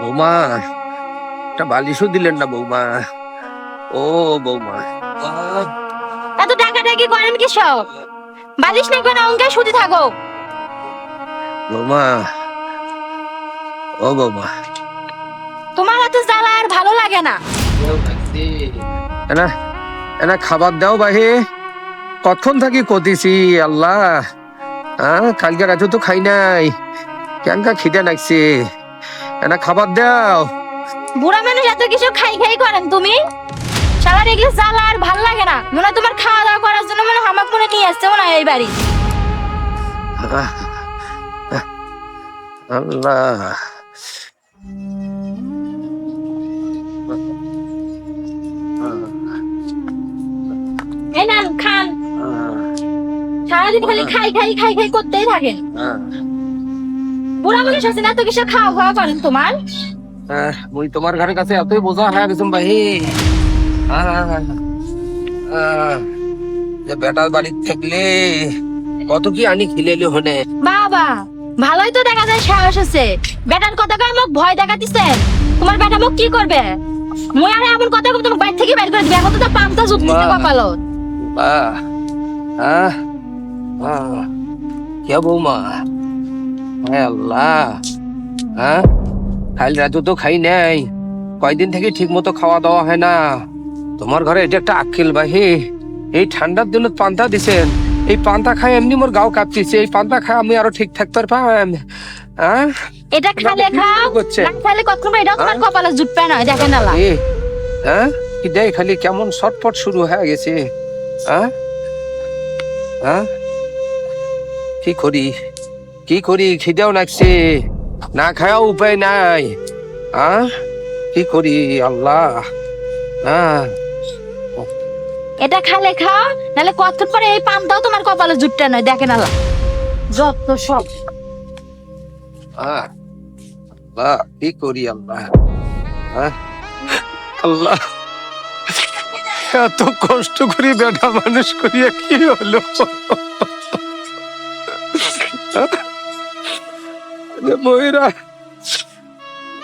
বৌমা একটা বালিশও দিলেন না বৌমা। ও বৌমা। এত টাকা টাকি করেন কি সব বালিশ নেই কোনো অঙ্কে শুধু থাকো। বৌমা ও বৌমা। তোমার এত জ্বালা আর ভালো লাগে না। এনা এনা খাবার দাও বাহে। কতক্ষণ থাকি কতিছি আল্লাহ। হ্যাঁ কালকে রাতে তো খাই নাই। কেনকা খিদে লাগছে? এনা খাবার দাও। বুড়া মানুষ এত কিছু খাই খাই করেন তুমি? সারা এগুলো জ্বালা আর ভালো লাগে না। মনে তোমার খাওয়া দাওয়া করার জন্য মনে আমাকে মনে নিয়ে আসছে মনে এই বাড়ি। আল্লাহ। এই খান। সারাদিন খালি খাই খাই খাই খাই করতেই থাকেন। বুড়া মানুষ আছে না এত কিছু খাওয়া খাওয়া করেন তোমার? মুই তোমার ঘরের কাছে এতই বোঝা হয়ে গেছুম বাহি। আহ, যে বেটার বাড়ির থাকলে কত কি আনি খিলেলি হনে। বাবা ভালোই তো দেখা যায় সাহস আছে। বেটার কথা কয় মোক ভয় দেখাতিছেন তোমার বেটা মোক কি করবে? মুই আর এমন কথা কব তোমাকে বাইরে থেকে বের করে দিবে। এখন তো পামটা জুটতেছে মা। কপালত। বাহ। আহ, আহ, কে বৌমা? হ্যাঁ আল্লাহ হ্যাঁ? কাল রাতে তো খাই নাই। কয়দিন থেকে ঠিক মতো খাওয়া দাওয়া হয় না। তোমার ঘরে এটা একটা আক্কেল বাহি। এই ঠান্ডার দিনে পান্তা দিছেন। এই পান্তা খাই এমনি মোর গাও কাঁপতেছে। এই পান্তা খাই আমি আরও ঠিক থাকতে পারবাম হ্যাঁ? এটা খালে খাও? খালে কখন এটাও তোমার কপালে জুটবে না দেখেন না হ্যাঁ? কি দেখ খালি কেমন শটপট শুরু হয়ে গেছে। হ্যাঁ? হ্যাঁ? কি করি? কি করি খিদেও লাগছে না খাওয়া উপায় নাই। হ্যাঁ কি করি আল্লাহ? হ্যাঁ এটা খালে খাও নাহলে কতক্ষণ পরে এই পামটাও তোমার কপালে জুটবে না দেখেন আল্লাহ। যত সব। আল্লাহ কি করি আল্লাহ? আল্লাহ এত কষ্ট করি বেটা মানুষ করিয়া কি হলো? আরে ময়রা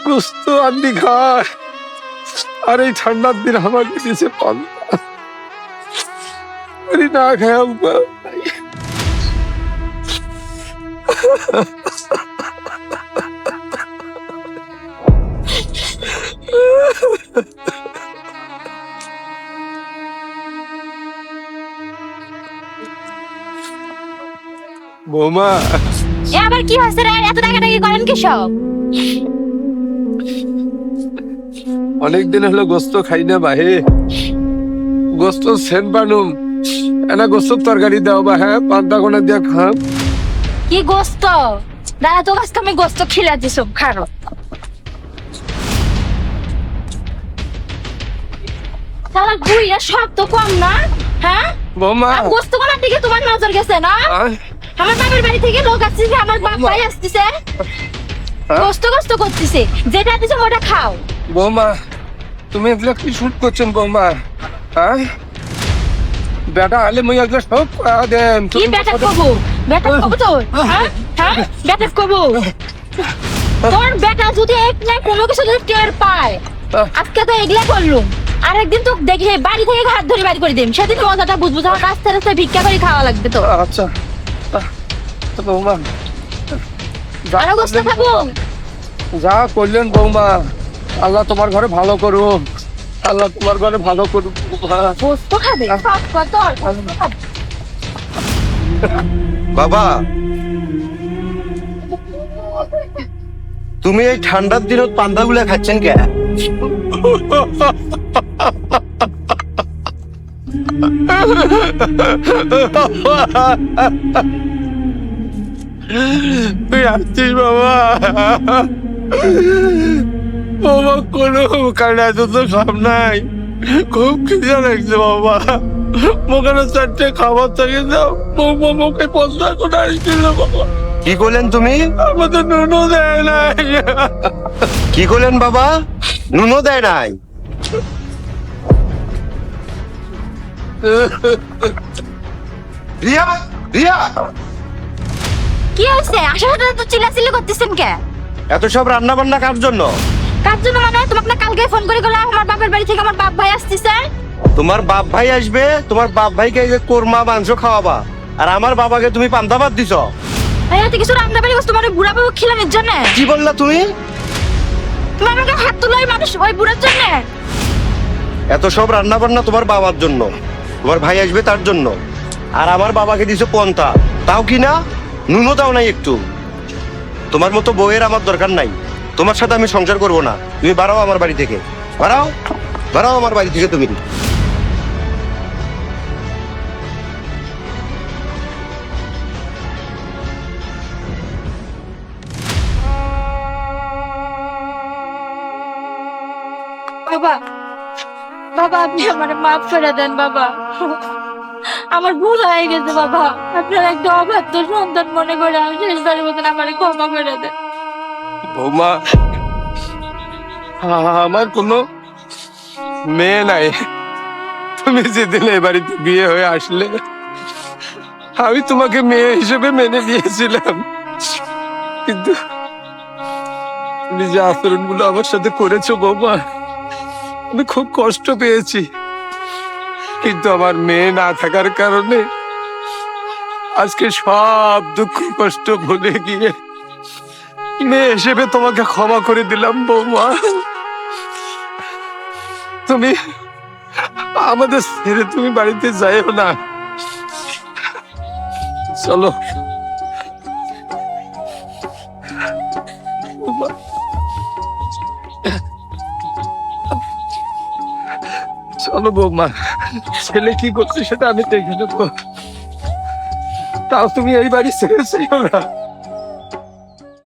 গুস্ত আন্ডি খায় আর এই ঠান্ডার দিন আমাকে দিছে পান্তা। না খায় বৌমা এ আবার কি হয়েছে রে? এত টাকা টাকি করেন কি সব? অনেকদিন হলো গোস্ত খাই না বাহে। গোস্ত সেন বানুম। এনা গোস্ত তরকারি দাও বা হ্যাঁ পান্তা কোনা দিয়া খাম। কি গোস্ত? দাদা তো আজকে আমি গোস্ত খিলা দিছো খারো সারা গুইয়া সব তো কম না? হ্যাঁ বৌমা। গোস্ত কোনার দিকে তোমার নজর গেছে না? আমার বাবার বাড়ি থেকে লোক আসছে আমার বাপ ভাই আসতেছে। হ্যাঁ? গোস্ত গোস্ত করতেছে। যেটা দিছে ওটা খাও। বৌমা তুমি এগুলা কি শুট করছেন বৌমা? হ্যাঁ? বেটা আলে মুই এগুলা সব করা দেন। কি বেটা কবু? বেটা কবু তো হ্যাঁ? হ্যাঁ? বেটা কবু? তোর বেটা যদি এক না কোনো কিছু যদি টের পায় আজকে তো এগুলা করলুম আরেকদিন তো দেখি বাড়ি থেকে হাত ধরে বাড়ি করে দিম। সেদিন মজাটা বুঝব তখন রাস্তায় রাস্তায় ভিক্ষা করে খাওয়া লাগবে তো আচ্ছা। বৌমা। যা আরও করলেন- যা করলেন বৌমা আল্লাহ তোমার ঘরে ভালো করুন আল্লাহ তোমার ঘরে ভালো। খাবে? খাবে। বাবা তুমি এই ঠান্ডার দিনত পান্তাগুলা খাচ্ছেন কে? আসছিস বাবা। বাবা কোনো কারণে এত তো খাম নাই। খুব খিদে লাগছে বাবা। মোখানে চারটে খাবার থাকে বৌমা মুখে পদ্মা করে আসছিল বাবা। কি করলেন তুমি? আমাদের নুনও দেয় নাই। কি করলেন বাবা? নুনও দেয় নাই? রিয়া রিয়া! কি হয়েছে? আশা তো চিল্লাচিল্লি করতেছেন কে? এত সব রান্না বান্না কার জন্য? কার জন্য মানে? তোমাকে না কালকে ফোন করে গেলাম আমার বাপের বাড়ি থেকে আমার বাপ ভাই আসতেছে তোমার বাপ ভাই আসবে তোমার বাপ ভাইকে এই যে কোরমা মাংস খাওয়াবা আর আমার বাবাকে তুমি পান্তা ভাত দিছ। এই হাতে কিছু রান্না বাড়ি তোমার বুড়া বাবু খিলানোর জন্য? কি বললা তুমি? তুমি আমাকে হাত তুলো ওই মানুষ ওই বুড়ার জন্য? এত সব রান্না বান্না তোমার বাবার জন্য। তোমার ভাই আসবে তার জন্য। আর আমার বাবাকে দিছো পন্থা। তাও কি না? নুনও দাও নাই একটু। তোমার মতো বউয়ের আমার দরকার নাই। তোমার সাথে আমি সংসার করব না। তুমি বাড়াও আমার বাড়ি থেকে। বাড়াও। বাড়াও আমার বাড়ি থেকে তুমি। বাবা বাবা, আপনি আমার মাফ করে দেন বাবা। আমার ভুল হয়ে গেছে বাবা। আপনার একটা অবাধ্য সন্তান মনে করে আমি শেষবারের মতন আমার ক্ষমা করে দেন। বৌমা, আমার কোনো মেয়ে নাই। তুমি যেদিন এ বাড়িতে বিয়ে হয়ে আসলে, আমি তোমাকে মেয়ে হিসেবে মেনে নিয়েছিলাম। কিন্তু তুমি যে আচরণগুলো আমার সাথে করেছ বৌমা আমি খুব কষ্ট পেয়েছি। কিন্তু আমার মেয়ে না থাকার কারণে আজকে সব দুঃখ কষ্ট ভুলে গিয়ে মেয়ে হিসেবে তোমাকে ক্ষমা করে দিলাম, বৌমা। তুমি আমাদের ছেড়ে তুমি বাড়িতে যাইও না। চলো। চলো বৌমা। ছেলে কি করছে সেটা আমি দেখে নেব তাও তুমি এই বাড়ি ছেড়ে না?